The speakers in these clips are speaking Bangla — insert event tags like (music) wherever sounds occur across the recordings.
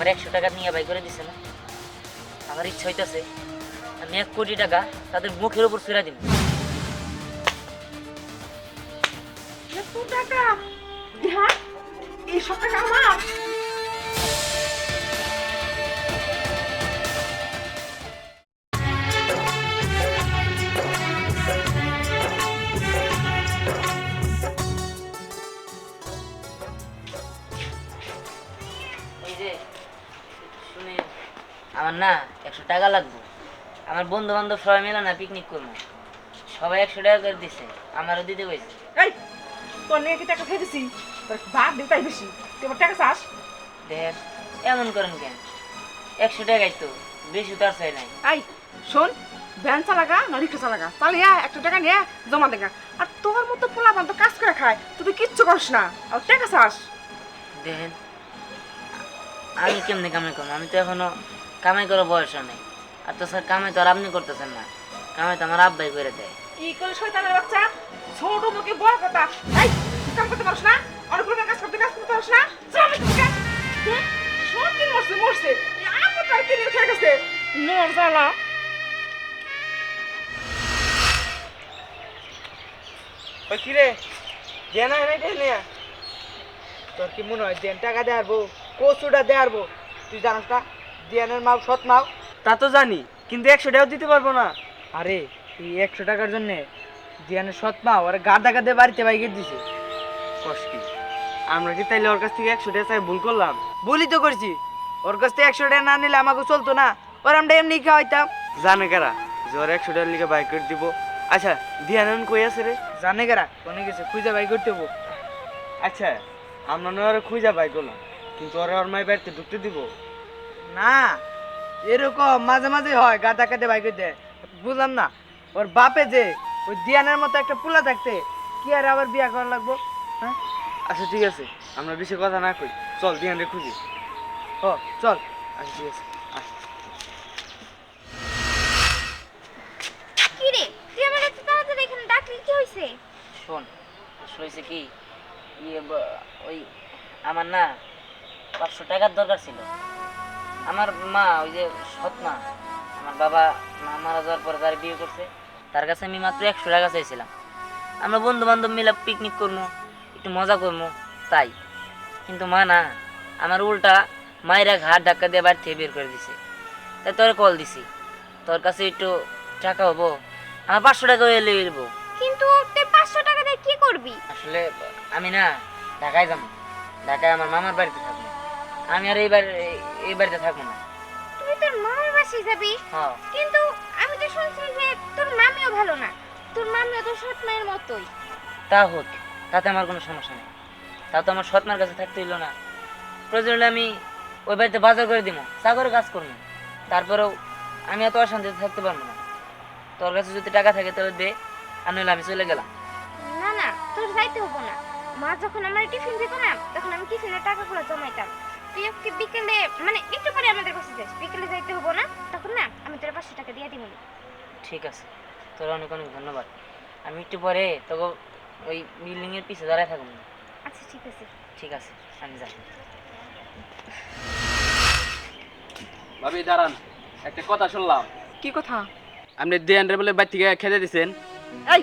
আমার একশো টাকা নিয়ে বাই করে দিছে না। আমার ইচ্ছা হইতেছে আমি এক কোটি টাকা তাদের মুখের উপর ফেরা দিব টাকা? হ্যাঁ? টাকা আমার? আমার না একশো টাকা লাগবে। আমার বন্ধু বান্ধব সবাই মিলে না পিকনিক করব। সবাই একশো টাকা করে দিছে আমারও দিতে কইছে এই তোর নিয়ে কি টাকা খেয়ে দিছি দিতে বেশি। তুই আমার টাকা চাস? দেখ এমন করেন কেন? একশো টাকাই তো বেশি তো চাই নাই। এই শোন ভ্যান চালাগা না রিক্সা চালাগা? চালিয়া একশো টাকা নিয়ে জমা দেখা আর তোর মতো পোলা তো কাজ করে খায় তুই তো কিচ্ছু করিস না। আর টাকা চাস? দেখেন আমি কেমনি কামাই করব? আমি তো এখনও কামাই করার বয়স নেই। আর তো স্যার কামাই তো আর আপনি করতেছেন না। কামাই তো আমার আব্বাই করে দেয়। ই করে শয়তানের বাচ্চা? ছোট মুখে বড় কথা। এই তুই কাম করতে পারছ না? অনেকগুলো কাজ করতে কাজ করতে পারছ না? চল আমি সব দিন মরছে মরছে। আপু তার কিনে খেয়ে গেছে। নর জ্বালা। ওই কিরে দেনা এনে দেনে তোর কি মনে হয় দেন টাকা দেয়ার বউ? কচুটা দেয়ার বউ? তুই জানাস না? দিয়ানের মাও সৎ মাও তা তো জানি কিন্তু একশো টাকাও দিতে পারব না। আরে এই একশো টাকার জন্যে দিয়ানের সৎ মাও আর গাদা গাদে বাড়িতে বাইকে দিছে। কষ্টি আমরা কি তাইলে ওর কাছ থেকে একশো টাকা চাই ভুল করলাম? ভুলই তো করছি। ওর কাছ থেকে একশো টাকা না নিলে আমাকে চলতো না। ওর আমরা এমনি খাওয়াইতাম। জানে কারা? যে ওর একশো টাকার লিখে বাইক করে দিব। আচ্ছা দিয়ানন কই আছে রে? জানে কারা? কোনে গেছে খুঁজা বাইক করতে হব। আচ্ছা আমরা নয় ওরা খুঁজা বাইক করলাম। কিন্তু ওরা ওর মায়ের বাড়িতে ঢুকতে দিব। না এরকম মাঝে মাঝে হয় গাদা কাটে বাইক দেয় বুঝলাম না ওর বাপে যে ওই দিয়ানের মতো একটা পোলা থাকতে কি আর আবার বিয়া করা লাগবো? হ্যাঁ? আচ্ছা ঠিক আছে আমরা বেশি কথা না কই চল দিয়ানরে খুঁজি। ও চল। আচ্ছা ঠিক আছে আস। কি তুই আমার এত তাড়াতাড়ি এখানে ডাকলি কি হয়েছে শোন কি ইয়ে ওই আমার না পাঁচশো টাকার দরকার ছিল। আমার মা ওই যে সৎ মা আমার বাবা মা মারা যাওয়ার পরে তার বিয়ে করছে। তার কাছে আমি মাত্র একশো টাকা চাইছিলাম। আমরা বন্ধু বান্ধব মিলে পিকনিক করব একটু মজা করব তাই। কিন্তু মা না আমার উল্টা মায়েরা ঘাট ধাক্কা দিয়ে বাড়ি থেকে বের করে দিছে। তাই তোর কল দিছি। তোর কাছে একটু টাকা হব আমার পাঁচশো টাকা এলে এলবো কিন্তু তুই পাঁচশো টাকা দিয়ে কি করবি? আসলে আমি না ঢাকায় যাব ঢাকায় আমার মামার বাড়িতে আমি আর এই বাড়ি এই বাড়িতে থাকব না। তুই তোর মামার বাসায় যাবি? হ্যাঁ। কিন্তু আমি তো শুনছি যে তোর মামিও ভালো না। তোর মামিও তোর সৎ মায়ের মতোই। তা হোক তাতে আমার কোনো সমস্যা নেই। তা তো আমার সৎমার কাছে থাকতে হইল না। প্রয়োজন হলে আমি ওই বাড়িতে বাজার করে দিব সাগরে কাজ করব তারপরেও আমি এত অশান্তিতে থাকতে পারব না। তোর কাছে যদি টাকা থাকে তাহলে দে আর নইলে আমি চলে গেলাম। না না তোর যাইতে হব না। মা যখন আমার টিফিন দিত না তখন আমি টিফিনের টাকাগুলো জমাইতাম। তুই আজকে বিকেলে মানে একটু পরে আমাদের কাছে যাস। বিকেলে যাইতে হব না তখন না আমি তোর পাঁচশো টাকা দিয়ে দিব ঠিক আছে তোর অনেক অনেক ধন্যবাদ। আমি একটু পরে তোকে ওই বিল্ডিংয়ের পিছে দাঁড়ায় থাকব। আচ্ছা ঠিক আছে। ঠিক আছে আমি যাই। ভাবি দাঁড়ান একটা কথা শুনলাম। কি কথা? আপনি দেন রে বলে বাড়ি থেকে খেতে দিছেন? এই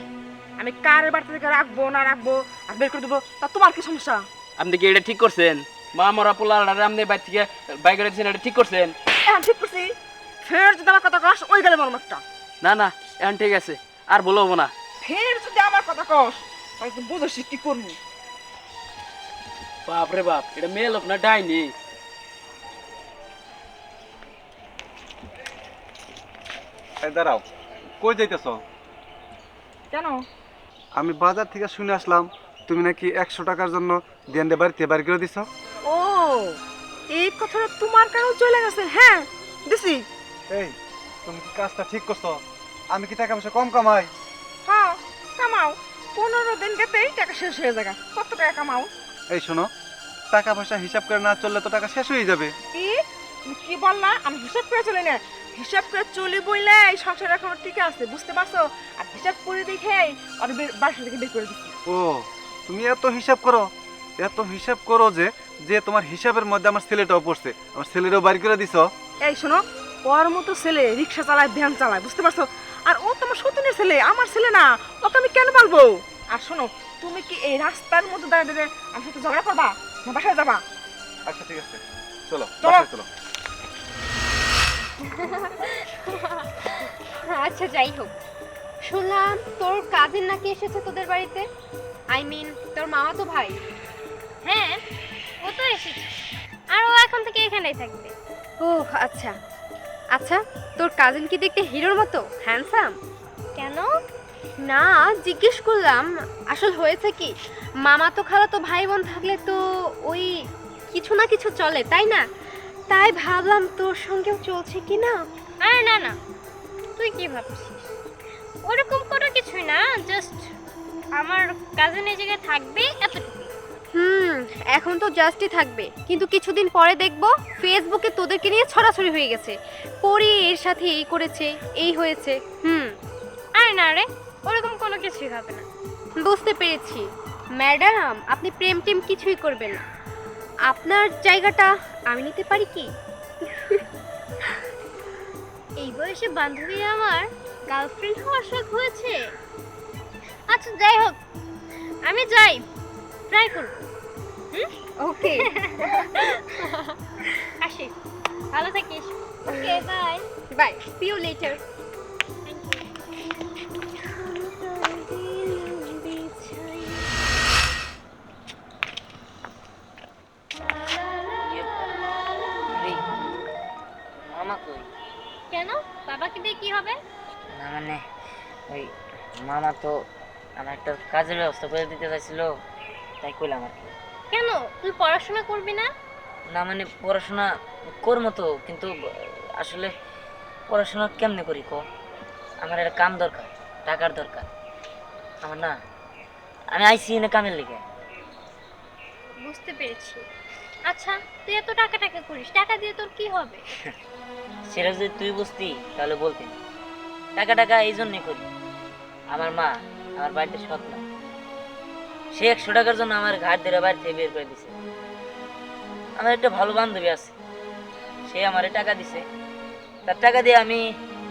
আমি কার বাড়ি থেকে রাখব না রাখব আর বের করে দেবো? তা তোমার কি সমস্যা? আপনি কি এটা ঠিক করছেন? মা মরা পোলার আপনি বাড়ি থেকে বাইক দিয়েছেন এটা ঠিক করছেন? এখন ঠিক করছি। ফের যদি আমার কথা কস ওই গেলে মরম একটা না না এখন ঠিক আছে আর বলব না ফের যদি আমার কথা কস তাহলে তুই বুঝছিস কি করবি। বাপ রে বাপ এটা মেয়ে লোক না ডাইনি। এই দাঁড়াও কই যাইতেছ? কেন? আমি বাজার থেকে শুনে আসলাম তুমি নাকি একশো টাকার জন্য দিয়ানরে বাড়িতে বাড়ি করে দিছ? ও এই কথাটা তোমার কারণ চলে গেছে হ্যাঁ দিছি। এই তুমি কি কাজটা ঠিক করছ? আমি কি টাকা পয়সা কম কামাই? হ্যাঁ কামাও। পনেরো দিন গেতেই টাকা শেষ হয়ে যাবে। কত টাকা কামাও? এই শোনো টাকা পয়সা হিসাব করে না চললে তো টাকা শেষ হয়ে যাবে। কি? তুমি কি বললা? আমি হিসাব করে চলি না। হিসাব করে চলি বইলে এই সংসার এখন ঠিক আছে বুঝতে পারছ? আর হিসাব করে দেখে আর বের- বাসা থেকে বের করে দিচ্ছি ও তুমি এত হিসাব করো এত হিসাব করো যে যে তোমার হিসাবের মধ্যে আমার ছেলেটাও পড়ছে। আমার ছেলেটাও বাড়ি করে দিছো। এই শোনো ওর মতো ছেলে রিক্সা চালায় ভ্যান চালায় বুঝতে পারছ? আর ও তোমার সতীনের ছেলে আমার ছেলে না ওকে আমি কেন পালবো? আর শোনো তুমি কি এই রাস্তার মধ্যে দাঁড়িয়ে দাঁড়িয়ে আমার সাথে ঝগড়া করবা? না বাসায় যাবা? আচ্ছা ঠিক আছে। চলো চলো। চলো। আচ্ছা যাই হোক। শুনলাম তোর কাজিন নাকি এসেছে তোদের বাড়িতে? আই মিন তোর মামা তো ভাই। হ্যাঁ ও তো এসেছে। আর ও এখন থেকে এখানেই থাকবে। ও আচ্ছা। আচ্ছা তোর কাজিন কি দেখতে হিরোর মতো? হ্যান্ডসাম কেন? না জিজ্ঞেস করলাম আসল হয়েছে কি? মামা তো খালা তো ভাই বোন থাকলে তো ওই কিছু না কিছু চলে তাই না? তাই ভাবলাম তোর সঙ্গেও চলছে কি না? আরে না না। তুই কি ভাবছিস? ওরকম কোনো কিছুই না জাস্ট আমার কাজিন এই জায়গায় থাকবে এতটুকু হুম এখন তো জাস্টই থাকবে। কিন্তু কিছুদিন পরে দেখব ফেসবুকে তোদেরকে নিয়ে ছড়াছড়ি হয়ে গেছে। পরি এর সাথে এই করেছে এই হয়েছে হুম। আরে না রে ওরকম কোনো কিছুই হবে না। বুঝতে পেরেছি। ম্যাডাম আপনি প্রেম টেম কিছুই করবেন না। আপনার জায়গাটা আমি নিতে পারি কি? এই বয়সে বান্ধবী আমার গার্লফ্রেন্ড হওয়ার শখ হয়েছে। আচ্ছা যাই হোক। আমি যাই। ট্রাই করব ওকে আসি। ভালো থাকিস। Okay bye bye see you later এই, মামা কই কেন? বাবাকে দিয়ে কি হবে? না মানে ওই মামা তো আমার একটা কাজের ব্যবস্থা করে দিতে চাইছিল তাই কইলাম আর কি। কেন? তুই পড়াশোনা করবি না? না মানে পড়াশোনা করব তো কিন্তু আসলে পড়াশোনা কেমনে করি ক? আমার একটা কাম দরকার টাকার দরকার। আমার না আমি আইসি এনে কামের লিগে। বুঝতে পেরেছি। আচ্ছা তুই এত টাকা টাকা করিস? টাকা দিয়ে তোর কি হবে? (laughs) সেটা যদি তুই বুঝতি তাহলে বলতি। টাকা টাকা এই জন্যই করি। আমার মা আমার বাড়িতে সৎ না। সে একশো টাকার জন্য আমার ঘাট ধরে বাড়ি থেকে বের করে দিছে। আমার একটা ভালো বান্ধবী আছে। সে আমারে টাকা দিছে। তার টাকা দিয়ে আমি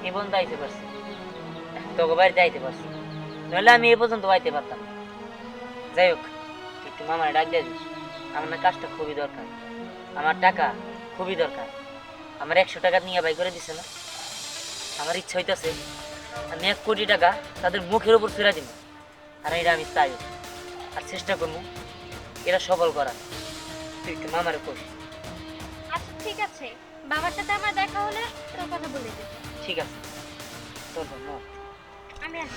এ পর্যন্ত আইতে পারছি। তোকে বাড়িতে আইতে পারছি। নইলে আমি এ পর্যন্ত আইতে পারতাম যাই হোক একটু মামারে ডাক দিয়ে আমার কাজটা খুবই দরকার। আমার টাকা খুবই দরকার। আমার একশো টাকা নিয়ে বাই করে দিছে না। আমার ইচ্ছা হইতাছে আমি এক কোটি টাকা তাদের মুখের উপর ফেরা দিব আর এটা আমি চাই। আর চেষ্টা করব এটা সফল করা তুই একটু মামারে কোষ আচ্ছা ঠিক আছে। বাবার সাথে আমার দেখা হলে তোর কথা বলে দেব। ঠিক আছে। তোর আমি আসি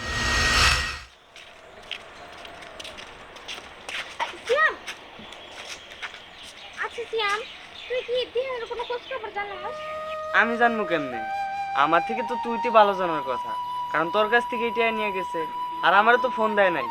সিয়াম! আচ্ছা সিয়াম তুই কি দিনের কোনো খোঁজ খবর জানাস? আমি জানব কেমনে? আমার থেকে তো তুই তো ভালো জানার কথা। কারণ তোর কাছ থেকে এটা নিয়ে গেছে। আর আমার তো ফোন দেয় নাই।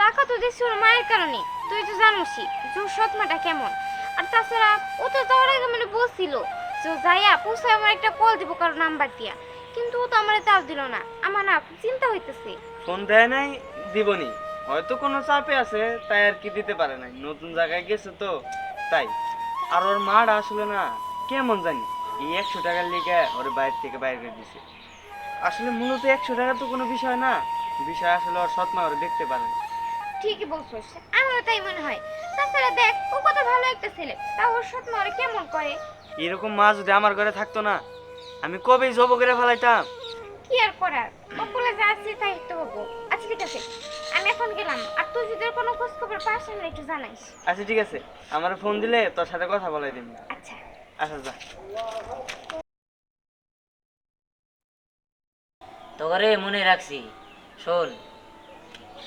টাকা তো দিচ্ছি ওর মায়ের কারণে। তুই তো জানোসই যে ওর সৎমাটা কেমন। আর তাছাড়া ও তো যাওয়ার আগে মানে বলছিল যে যাইয়া পৌঁছে আমার একটা কল দিব কারও নাম্বার দিয়া। কিন্তু ও তো আমার চাপ দিল না। আমার না চিন্তা হইতেছে। ফোন দেয় নাই দিবনি। হয়তো কোনো চাপে আছে তাই আর কি দিতে পারে নাই। নতুন জায়গায় গেছে তো তাই। আর ওর মাটা আসলে না কেমন জানি। এই একশো টাকার লিগে ওর বাইরে থেকে বাইরে করে দিছে। আসলে মূলত একশো টাকা তো কোনো বিষয় না। বিষয় আসলে ওর সৎমা ওরা দেখতে পারে। না। ঠিকই বলছিস আমারও তাই মনে হয়। তাছাড়া দেখ ও কত ভালো একটা ছেলে তা ওর সৎমা ওরে কেমন করে? এরকম মা যদি আমার ঘরে থাকতো না আমি কবেই জব করে ফেলাইতাম। কি আর করার? বকুলে যা আছে তাই তো হব। আচ্ছা ঠিক আছে আমি এখন গেলাম। আর তুই যদি কোনো খোঁজ খবর পাস আমার একটু জানাইস আচ্ছা ঠিক আছে আমার ফোন দিলে তোর সাথে কথা বলাই দিবি আচ্ছা। আচ্ছা যা। তোকে মনে রাখছি। শোন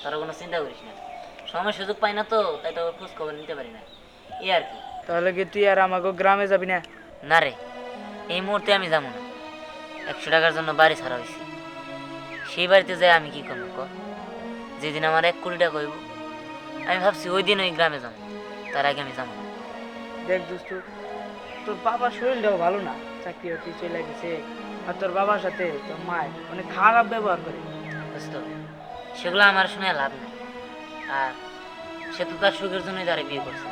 তোরা কোনো চিন্তা করিস না। সময় সুযোগ পাই না তো তাই তো খোঁজ খবর নিতে পারি না। এই আর কি। তাহলে কি তুই আর আমাকে গ্রামে যাবি না? না রে এই মুহূর্তে আমি যাব না। একশো টাকার জন্য বাড়ি ছাড়া হয়েছি সেই বাড়িতে যাই আমি কি করব ক যেদিন আমার এক কোটি টাকা হইব আমি ভাবছি ওই দিন ওই গ্রামে যাব। তার আগে আমি যাব না। দেখ দোস্ত তোর বাবার শরীরটাও ভালো না। চাকরি বাকরি চলে গেছে। আর তোর বাবার সাথে, তোর মায়ের। অনেক খারাপ ব্যবহার করে। বুঝতো সেগুলো আমার শুনে লাভ নেই। আর সে তো তার সুখের জন্যই তারে বিয়ে করছে।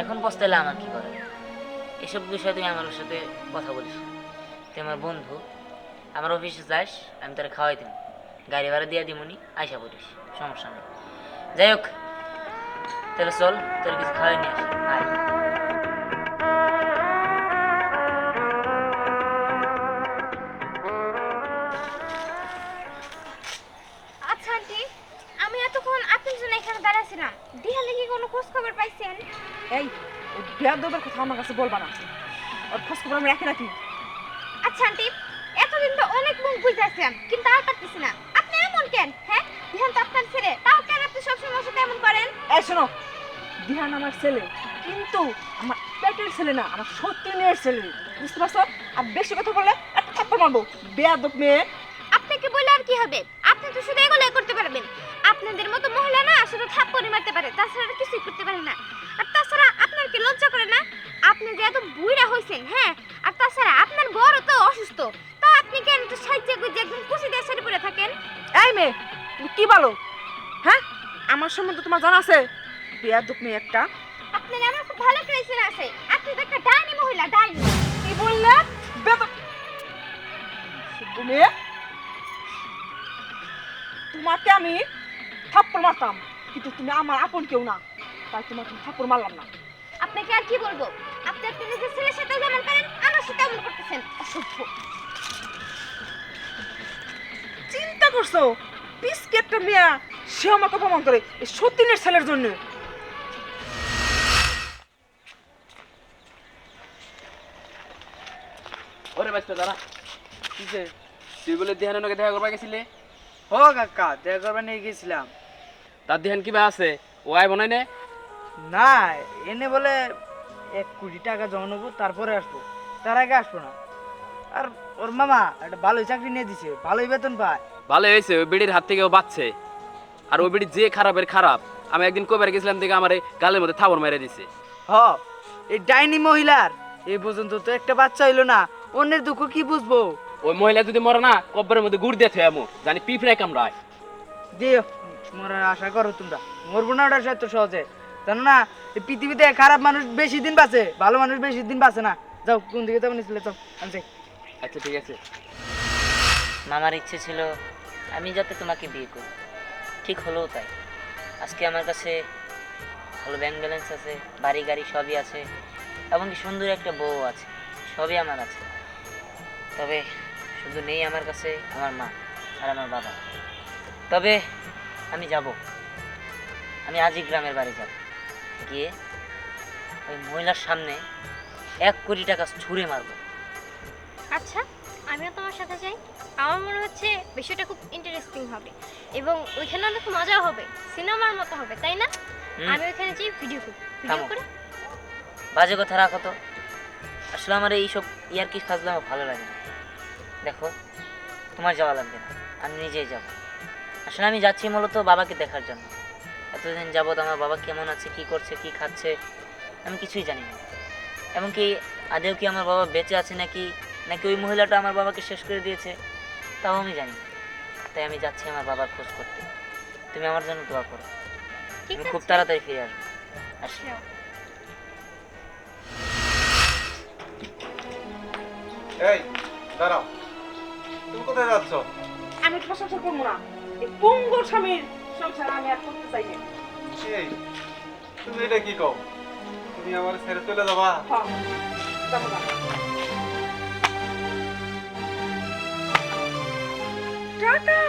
এখন পস্তাইলে আমার কি করে এসব বিষয়ে তুই আমার সাথে কথা বলিস। তুই আমার বন্ধু। আমার অফিসে যাস, আমি তোরা খাওয়াই দিব গাড়ি ভাড়া দিয়ে দিমনি, আইসা বলিস সমস্যা নেই। যাই হোক, তাহলে চল, তোর কিছু খাওয়াই নিয়ে আসি আয়। দাঁড়াছিলাম দিহালে কি কোনো খোঁজ খবর পাইছেন? এই বেয়াদবের কথা আমার কাছে বলবা না। ওর খোঁজ খবর আমি রাখি নাকি? আচ্ছা আন্টি এতদিন তো অনেক মুখ কিন্তু আর পারতেছি না। আপনি এমন কেন হ্যাঁ? দিহান তো আপনার ছেলে। তাও কেন আপনি সবসময় সাথে এমন করেন? এই শোনো দিহান আমার ছেলে কিন্তু আমার পেটের ছেলে না আমার সত্যিনের ছেলে। বুঝতে পারছ? আর বেশি কথা বললে একটা থাপ্পড় মারবো। বেয়াদব মেয়ে। আপনাকে বলে আর কি হবে? আপনি তো শুধু এগুলোই করতে পারবেন। আপনাদের মতো মহিলা না শুধু থাপ্পড়ি মারতে পারে তাছাড়া কিছুই করতে পারে না। আর তাছাড়া আপনার কি লজ্জা করে না? আপনি যে এত বুড়া হয়েছেন হ্যাঁ? আর তাছাড়া আপনার বড় তো অসুস্থ তা আপনি কেন একটু সাহায্য করে একদম কুচি দিয়ে সেরে পড়ে থাকেন? এই মেয়ে তুমি কি বলো? হ্যাঁ? আমার সম্বন্ধে তোমার জানা আছে? বেয়াদব মেয়ে একটা। আপনার আমার খুব ভালো ক্রেসের আছে। আপনি তো একটা ডাইনি মহিলা ডাইনি। কি বললে? শুদ্ধ তোমাকে আমি থাপ্পড় মারতাম কিন্তু তুমি আমার আপন কেউ না তাই তোমাকে আমি থাপ্পড় মারলাম না। আপনাকে আর কি বলব? আপনি আপনার নিজের ছেলের সাথে যেমন করেন আমার সাথে এমন করতেছেন। অসভ্য। চিন্তা করছ? পিসকে একটা মেয়া সে আমাকে অপমান করে এই সতীনের ছেলের জন্য। ওরে বাচ্চা দাঁড়া। তুই বলে নগে দেখা করবা গেছিলে? ও কাকা দেখা করবার নিয়ে গেছিলাম। তার ধ্যান কিবা আছে? ও আয় বনাই নে। না এনে বলে এক কোটি টাকা জমা নেব তারপরে আসব। তার আগে আসব না। আর ওর মামা একটা ভালোই চাকরি নিয়ে দিছে ভালোই বেতন পায়। ভালো হয়েছে ওই বিড়ির হাত থেকে ও বাঁচছে। আর ওই বিড়ি যে খারাপের খারাপ আমি একদিন কবার গেছিলাম দেখে আমার এই গালের মধ্যে থাবর মেরে দিছে। হ এই ডাইনি মহিলার এই পর্যন্ত তো একটা বাচ্চা হইল না অন্যের দুঃখ কি বুঝব? ওই মহিলা যদি মরে না কব্বরের মধ্যে গুড় দিয়ে থে আমু জানি পিঁপড়ে কামড়ায়। দিও, মরার আশা করো তোমরা। মরবো না ওটা সত্য সহজে। জানো না পৃথিবীতে খারাপ মানুষ বেশি দিন বাঁচে, ভালো মানুষ বেশি দিন বাঁচে না। যাও, কোন দিকে যাব নিছিলে যাও, আমি। আচ্ছা ঠিক আছে। মামার ইচ্ছে ছিল, আমি যাতে তোমাকে বিয়ে করি। ঠিক হলো তাই। আজকে আমার কাছে ভালো ব্যাংক ব্যালেন্স আছে, বাড়ি গাড়ি সবই আছে, এমনকি সুন্দর একটা বউ আছে, সবই আমার আছে। তবে শুধু নেই আমার কাছে, আমার মা আর আমার বাবা। তবে আমি যাব। আমি আজই গ্রামের বাড়ি যাব। গিয়ে ওই মহিলার সামনে এক কোটি টাকা ছুঁড়ে মারবো। আচ্ছা আমিও তোমার সাথে যাই। আমার মনে হচ্ছে বিষয়টা খুব ইন্টারেস্টিং হবে এবং ওইখানে অনেক মজা হবে সিনেমার মতো হবে তাই না। আমি ওইখানে যাই ভিডিও করি ভিডিও করে। বাজে কথা রাখো তো। আসলে আমার এইসব ইয়ার কি ফাজলাম ভালো লাগে না। দেখো তোমার যাওয়া লাগবে না আমি নিজেই যাব। আসলে আমি যাচ্ছি মূলত বাবাকে দেখার জন্য। এতদিন যাবৎ আমার বাবা কেমন আছে কি করছে কি খাচ্ছে আমি কিছুই জানি না। এমনকি আদেও কি আমার বাবা বেঁচে আছে নাকি নাকি ওই মহিলাটা আমার বাবাকে শেষ করে দিয়েছে তাও আমি জানি তাই আমি যাচ্ছি আমার বাবার খোঁজ করতে। তুমি আমার জন্য দোয়া করো। আমি খুব তাড়াতাড়ি ফিরে আসব। আসি। এই দাঁড়াও। তুমি কোথায় যাচ্ছ? আমি সংসার করব না। এই পঙ্গুর স্বামীর সংসার আমি আর করতে চাই না। এই তুমি এটা কি কও? তুমি আমার ছেড়ে চলে যাবা? হ্যাঁ যাব না। টাকা?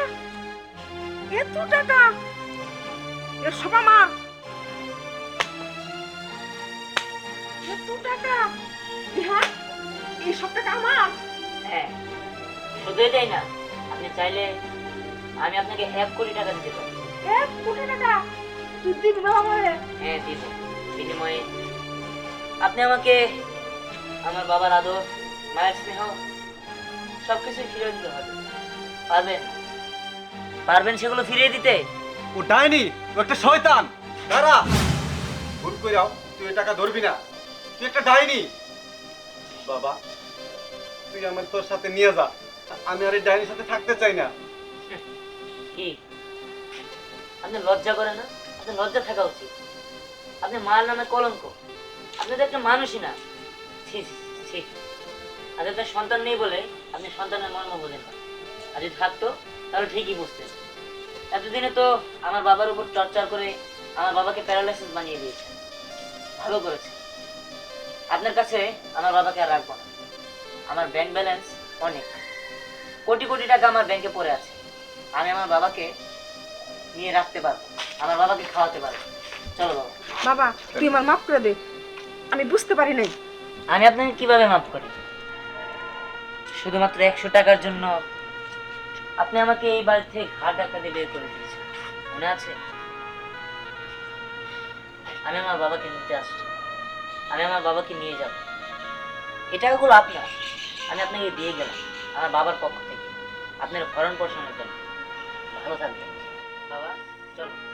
এত টাকা? এর সব আমার। এত টাকা? বিহার এই সব টাকা আমার? হ্যাঁ শুধু এটাই না। আপনি চাইলে আমি আপনাকে এক কোটি টাকা দিতে পারি এক কোটি টাকা? তুই দিবি না আমারে? হ্যাঁ দিব। বিনিময়ে। আপনি আমাকে আমার বাবার আদর মায়ের স্নেহ সব কিছুই ফিরিয়ে দিতে হবে। পারবেন? পারবেন সেগুলো ফিরিয়ে দিতে? ও ডাইনি ও একটা শয়তান। দাঁড়া। ভুল করে যাও তুই এই টাকা ধরবি না। তুই একটা ডাইনি। বাবা তুই আমার তোর সাথে নিয়ে যা। আমি আর এই ডাইনির সাথে থাকতে চাই না। কি? আপনি লজ্জা করে না? আপনার লজ্জা থাকা উচিত। আপনি মার নামে কলঙ্ক। আপনি তো একটা মানুষই না। ছি, ছি আপনার সন্তান নেই বলে আপনি সন্তানের মর্ম বোঝেন না। আর যদি থাকতো তাহলে ঠিকই বুঝতেন। এতদিনে তো আমার বাবার উপর চর্চা করে আমার বাবাকে প্যারালাইসিস বানিয়ে দিয়েছে। ভালো করেছে। আপনার কাছে আমার বাবাকে আর রাখব না। আমার ব্যাংক ব্যালেন্স অনেক। কোটি কোটি টাকা আমার ব্যাংকে পড়ে আছে। আমি আমার বাবাকে নিয়ে রাখতে পারব। আমার বাবাকে খাওয়াতে পারব। চলো বাবা। বাবা তুই আমার মাফ করে দে। আমি বুঝতে পারি নাই। আমি আপনাকে কীভাবে মাফ করি? শুধুমাত্র একশো টাকার জন্য আপনি আমাকে এই বাড়ি থেকে ঘাট ধাক্কা দিয়ে বের করে দিয়েছেন। মনে আছে? আমি আমার বাবাকে নিতে আসছি। আমি আমার বাবাকে নিয়ে যাব। এই টাকাগুলো আপনার। আমি আপনাকে দিয়ে গেলাম। আমার বাবার পক্ষ থেকে। আপনার ভরণ পোষণের জন্য। ভালো থাকবেন। বাবা চলো।